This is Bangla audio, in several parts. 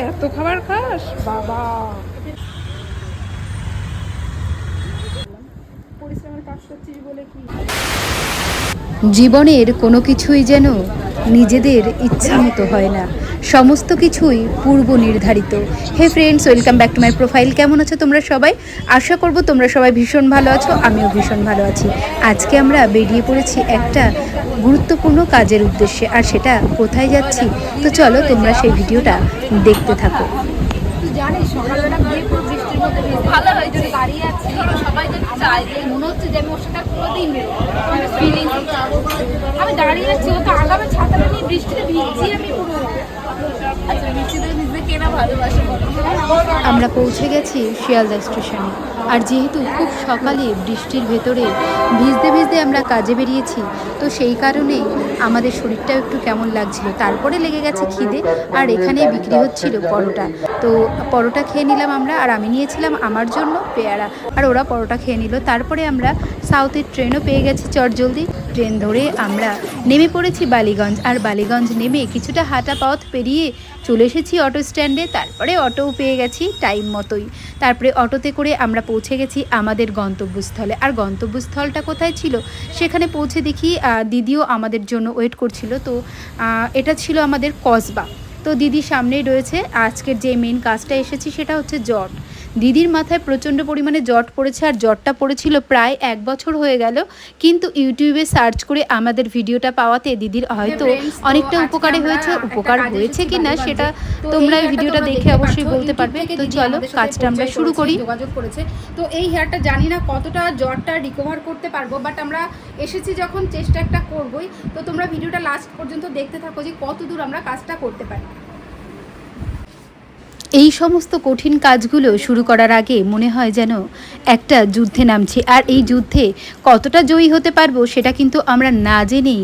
এত খাবার খাস? বাবা। পরিশ্রমের কাজ করছিস বলে কি? জীবনের কোনো কিছুই যেন নিজেদের ইচ্ছা মতো হয় না। সমস্ত কিছুই পূর্ব নির্ধারিত। Hey friends welcome back to my profile কেমন আছো তোমরা সবাই? আশা করব তোমরা সবাই ভীষণ ভালো আছো আমিও ভীষণ ভালো আছি। আজকে আমরা বেরিয়ে পড়েছি একটা গুরুত্বপূর্ণ কাজের উদ্দেশ্যে আর সেটা কোথায় যাচ্ছি? তো চলো তোমরা সেই ভিডিওটা দেখতে থাকো। জানিস সকালবেলা ভালো হয় যদি দাঁড়িয়ে আছি, সবাই যদি চায়, যে মনে হচ্ছে যে আমি ওর সাথে কোনোদিন ফিলিং আমি দাঁড়িয়ে আছি, ও তো আগামী ছাতাটা নিয়ে বৃষ্টিতে ভিজছি আমি পুরো আচ্ছা বৃষ্টিতে ভিজতে কেনা ভালোবাসে আমরা পৌঁছে গেছি শিয়ালদা স্টেশনে। আর যেহেতু খুব সকালে বৃষ্টির ভেতরে ভিজতে ভিজতে আমরা কাজে বেরিয়েছি, তো সেই কারণেই আমাদের শরীরটাও একটু কেমন লাগছিল। তারপরে লেগে গেছে খিদে, আর এখানে বিক্রি হচ্ছিল পরোটা। তো পরোটা খেয়ে নিলাম আমরা, আর আমি নিয়েছিলাম আমার জন্য পেয়ারা। আর ওরা পরোটা খেয়ে নিল। তারপরে আমরা সাউথের ট্রেনও পেয়ে গেছি চটজলদি। ট্রেন ধরে আমরা নেমে পড়েছি বালিগঞ্জ। আর বালিগঞ্জ নেমে কিছুটা হাঁটা পথ পেরিয়ে চলে এসেছি অটো স্ট্যান্ডে। তারপরে অটোও পেয়ে গেছি টাইম মতোই। তারপরে অটোতে করে আমরা পৌঁছে গেছি আমাদের গন্তব্যস্থলে। আর গন্তব্যস্থলটা কোথায় ছিল সেখানে পৌঁছে দেখি দিদিও আমাদের জন্য ওয়েট করছিল। তো এটা ছিল আমাদের কসবা। তো দিদি সামনেই রয়েছে। আজকের যে মেন কাজটা এসেছি সেটা হচ্ছে জট। দিদির মাথায় প্রচণ্ড পরিমাণে জট পড়েছে আর জটটা পড়েছিল প্রায় এক বছর হয়ে গেল। কিন্তু ইউটিউবে সার্চ করে আমাদের ভিডিওটা পাওয়াতে দিদির হয়তো অনেকটা উপকারে হয়েছে। উপকার হয়েছে কি না সেটা তোমরা এই ভিডিওটা দেখে অবশ্যই বলতে পারবে। তো চলো কাজটা আমরা শুরু করি। যোগাযোগ করেছে। তো এই হেয়ারটা জানি না কতটা জ্বরটা রিকভার করতে পারব বাট আমরা এসেছি যখন চেষ্টা একটা করবই। তো তোমরা ভিডিওটা লাস্ট পর্যন্ত দেখতে থাকো যে কত দূর আমরা কাজটা করতে পারি। এই সমস্ত কঠিন কাজগুলো শুরু করার আগে মনে হয় যেন একটা যুদ্ধে নামছি। আর এই যুদ্ধে কতটা জয়ী হতে পারব সেটা কিন্তু আমরা না জেনেই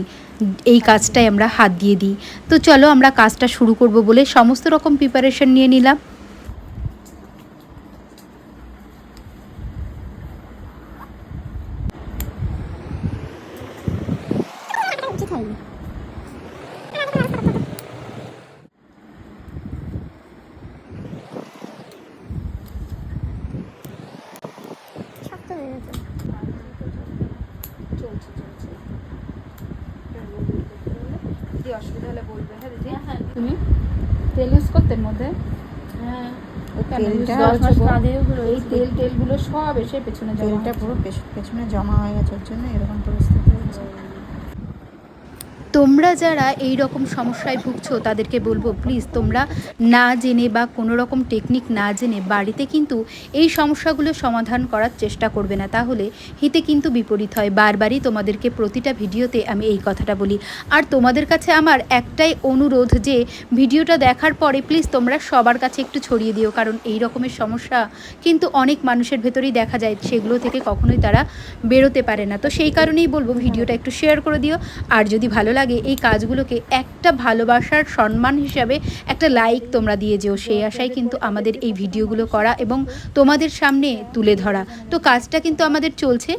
এই কাজটায় আমরা হাত দিয়ে দিই। তো চলো আমরা কাজটা শুরু করব বলে সমস্ত রকম প্রিপারেশন নিয়ে নিলাম। চলছে চলছে। যদি অসুবিধা হলে বলবে হ্যাঁ দিদি। তুমি তেল ইউজ করতে মধ্যে? হ্যাঁ। এই তেল টেলগুলো সব এসে পেছনে তেলটা পুরো পেছ- পেছনে জমা হয়ে গেছে ওর জন্য এরকম পরিস্থিতি হয়েছে তোমরা যারা এই রকম সমস্যায় ভুগছো, তাদেরকে বলব প্লিজ তোমরা না জেনে বা কোনো রকম টেকনিক না জেনে বাড়িতে কিন্তু এই সমস্যাগুলো সমাধান করার চেষ্টা করবে না। তাহলে হিতে কিন্তু বিপরীত হয়। বারবারই তোমাদেরকে প্রতিটা ভিডিওতে আমি এই কথাটা বলি। আর তোমাদের কাছে আমার একটাই অনুরোধ যে, ভিডিওটা দেখার পরে প্লিজ তোমরা সবার কাছে একটু ছড়িয়ে দিও। কারণ এই রকমের সমস্যা কিন্তু অনেক মানুষের ভেতরেই দেখা যায়, সেগুলো থেকে কখনোই তারা বেরোতে পারে না। তো সেই কারণেই বলব, ভিডিওটা একটু শেয়ার করে দিও। আর যদি ভালো লাগে এই কাজগুলোকে একটা ভালোবাসার সম্মান হিসাবে একটা লাইক তোমরা দিয়ে যেও। সেই আশায় কিন্তু আমাদের এই ভিডিওগুলো করা এবং তোমাদের সামনে তুলে ধরা। তো কাজটা কিন্তু আমাদের চলছে।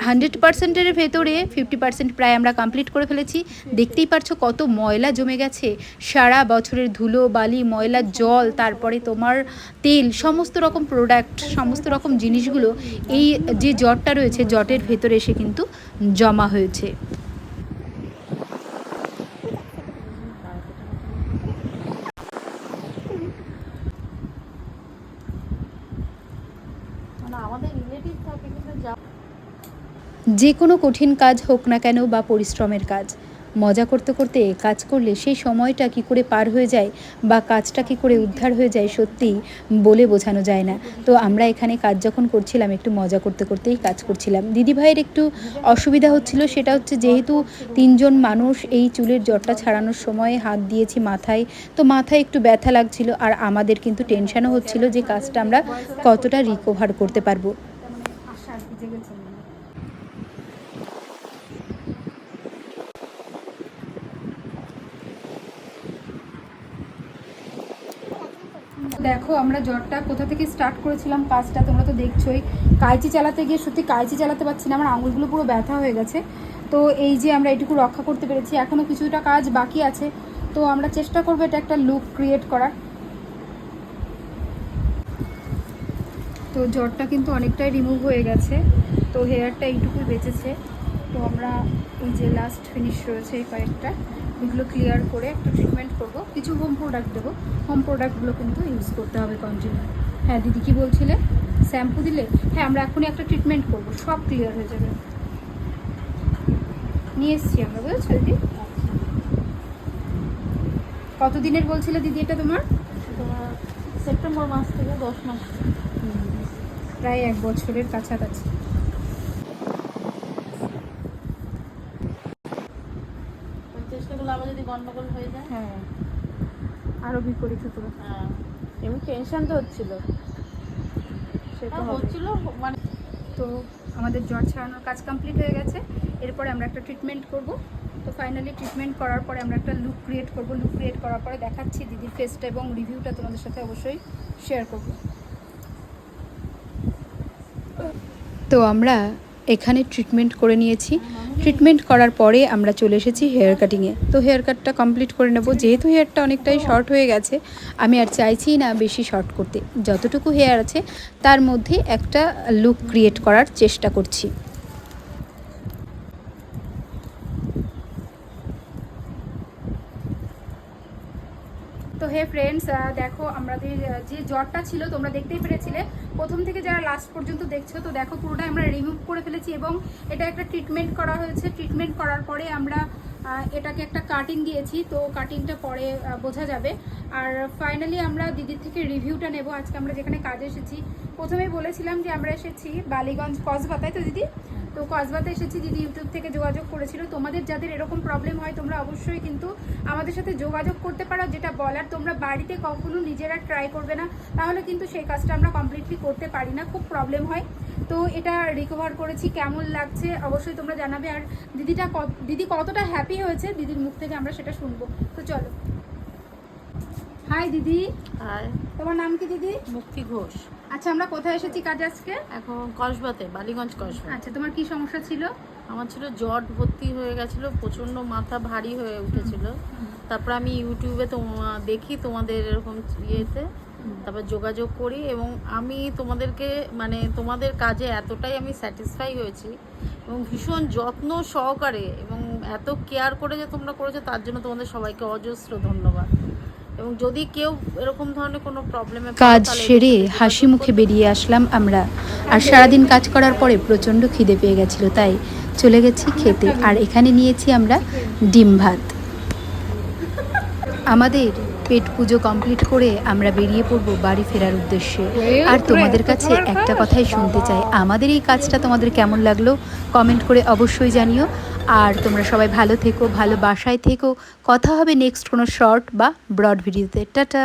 হান্ড্রেড পার্সেন্টের ভেতরে ফিফটি পার্সেন্ট প্রায় আমরা কমপ্লিট করে ফেলেছি। দেখতেই পারছ কত ময়লা জমে গেছে। সারা বছরের ধুলো, বালি, ময়লা, জল, তারপরে তোমার তেল, সমস্ত রকম প্রোডাক্ট সমস্ত রকম জিনিসগুলো এই যে জটটা রয়েছে, জটের ভেতরে এসে কিন্তু জমা হয়েছে মানে আমাদের রিলেটিভ থাকে কিন্তু যা- যে কোনো কঠিন কাজ হোক না কেন বা পরিশ্রমের কাজ। মজা করতে করতে কাজ করলে সেই সময়টা কি করে পার হয়ে যায় বা কাজটা কি করে উদ্ধার হয়ে যায় সত্যিই বলে বোঝানো যায় না। তো আমরা এখানে কাজ যখন করছিলাম, একটু মজা করতে করতেই কাজ করছিলাম। দিদিভাইয়ের একটু অসুবিধা হচ্ছিল, সেটা হচ্ছে যেহেতু তিনজন মানুষ এই চুলের জটটা ছাড়ানোর সময় হাত দিয়েছি মাথায়, তো মাথায় একটু ব্যথা লাগছিল আর আমাদের কিন্তু টেনশনও হচ্ছিল যে কাজটা আমরা কতটা রিকভার করতে পারব। দেখো, আমরা জ্বরটা কোথা থেকে স্টার্ট করেছিলাম কাজটা তোমরা তো দেখছোই। কাইচি চালাতে গিয়ে সত্যি কাঁচি চালাতে পারছি না, আমার আঙুলগুলো পুরো ব্যথা হয়ে গেছে। তো এই যে আমরা এটুকু রক্ষা করতে পেরেছি এখনও কিছুটা কাজ বাকি আছে। তো আমরা চেষ্টা করব এটা একটা লুক ক্রিয়েট করার। তো জ্বরটা কিন্তু অনেকটাই রিমুভ হয়ে গেছে, তো হেয়ারটা এইটুকুই বেঁচেছে। তো আমরা এই যে লাস্ট ফিনিশ রয়েছে এই কয়েকটা এগুলো ক্লিয়ার করে একটা ট্রিটমেন্ট করব। কিছু হোম প্রোডাক্ট দেবো। হোম প্রোডাক্টগুলো কিন্তু ইউজ করতে হবে কন্টিনিউ হ্যাঁ দিদি কি বলছিলে? শ্যাম্পু দিলে? হ্যাঁ আমরা এখনই একটা ট্রিটমেন্ট করব। সব ক্লিয়ার হয়ে যাবে। নিয়ে এসছি আমরা বুঝেছ দিদি? কতদিনের বলছিলে দিদি এটা তোমার? তোমার সেপ্টেম্বর মাস থেকে দশ মাস। প্রায় এক বছরের কাছাকাছি। করলে আবার যদি গন্ডগোল হয়ে যায়? হ্যাঁ। আরও বিপরীত হতো হ্যাঁ। এমনি টেনশন তো হচ্ছিল। সেটা হ্যাঁ। হচ্ছিল মানে তো আমাদের জ্বর ছাড়ানোর কাজ কমপ্লিট হয়ে গেছে। এরপরে আমরা একটা ট্রিটমেন্ট করব। তো ফাইনালি ট্রিটমেন্ট করার পরে আমরা একটা লুক ক্রিয়েট করব। লুক ক্রিয়েট করার পরে দেখাচ্ছি দিদির ফেসটা এবং রিভিউটা তোমাদের সাথে অবশ্যই শেয়ার করব। তো আমরা এখানে ট্রিটমেন্ট করে নিয়েছি। ট্রিটমেন্ট করার পরে আমরা চলে এসেছি হেয়ার কাটিংয়ে তো হেয়ার কাটটা কমপ্লিট করে নেব। যেহেতু হেয়ারটা অনেকটাই শর্ট হয়ে গেছে, আমি আর চাইছি না বেশি শর্ট করতে। যতটুকু হেয়ার আছে, তার মধ্যে একটা লুক ক্রিয়েট করার চেষ্টা করছি। তো হে ফ্রেন্ডস দেখো আমাদের যে জ্বরটা ছিল তোমরা দেখতেই পেরেছিলে। প্রথম থেকে যারা লাস্ট পর্যন্ত দেখছ, তো দেখো পুরোটাই আমরা রিমুভ করে ফেলেছি এবং এটা একটা ট্রিটমেন্ট করা হয়েছে। ট্রিটমেন্ট করার পরে আমরা এটাকে একটা কাটিং দিয়েছি, তো কাটিংটা পরে বোঝা যাবে। আর ফাইনালি আমরা দিদির থেকে রিভিউটা নেব। আজকে আমরা যেখানে কাজে এসেছি, প্রথমেই বলেছিলাম যে আমরা এসেছি বালিগঞ্জ কসবা, তাই তো দিদি? তো কসবাতে এসেছি, দিদি ইউটিউব থেকে যোগাযোগ করেছিল। তোমাদের যাদের এরকম প্রবলেম হয়, তোমরা অবশ্যই কিন্তু আমাদের সাথে যোগাযোগ করতে পারো। যেটা বলার, তোমরা বাড়িতে কখনো নিজেরা ট্রাই করবে না। তাহলে কিন্তু সেই কাজটা আমরা কমপ্লিটলি করতে পারি না। খুব প্রবলেম হয়। তো এটা রিকভার করেছি কেমন লাগছে অবশ্যই তোমরা জানাবে। আর দিদিটা দিদি কতটা হ্যাপি হয়েছে দিদির মুখ থেকে আমরা সেটা শুনব। তো চলো। হাই দিদি। আর তোমার নাম কি দিদি? মুক্তি ঘোষ। আচ্ছা আমরা কোথায় এসেছি কাজে আজকে? এখন কসবাতে বালিগঞ্জ কসবা আচ্ছা তোমার কি সমস্যা ছিল? আমার ছিল জট ভর্তি হয়ে গেছিল প্রচণ্ড মাথা ভারী হয়ে উঠেছিল। তারপর আমি ইউটিউবে তোমা দেখি তোমাদের এরকম ইয়েতে তারপর যোগাযোগ করি এবং আমি তোমাদেরকে মানে তোমাদের কাজে এতটাই আমি স্যাটিসফাই হয়েছি এবং ভীষণ যত্ন সহকারে এবং এত কেয়ার করে যে তোমরা করেছ তার জন্য তোমাদের সবাইকে অজস্র ধন্যবাদ। এবং যদি কেউ এরকম ধরনের কোনো প্রবলেমে কাজ সেরে হাসি মুখে বেরিয়ে আসলাম আমরা। আর সারাদিন কাজ করার পরে প্রচণ্ড খিদে পেয়ে গেছিল তাই চলে গেছি খেতে। আর এখানে নিয়েছি আমরা ডিম ভাত। আমাদের পেট পুজো কমপ্লিট করে আমরা বেরিয়ে পড়ব বাড়ি ফেরার উদ্দেশ্যে। আর তোমাদের কাছে একটা কথাই শুনতে চাই। আমাদের এই কাজটা তোমাদের কেমন লাগল কমেন্ট করে অবশ্যই জানিও। আর তোমরা সবাই ভালো থেকো ভালো বাসায় থেকো। কথা হবে নেক্সট কোনো শর্ট বা ব্রড ভিডিওতে টাটা!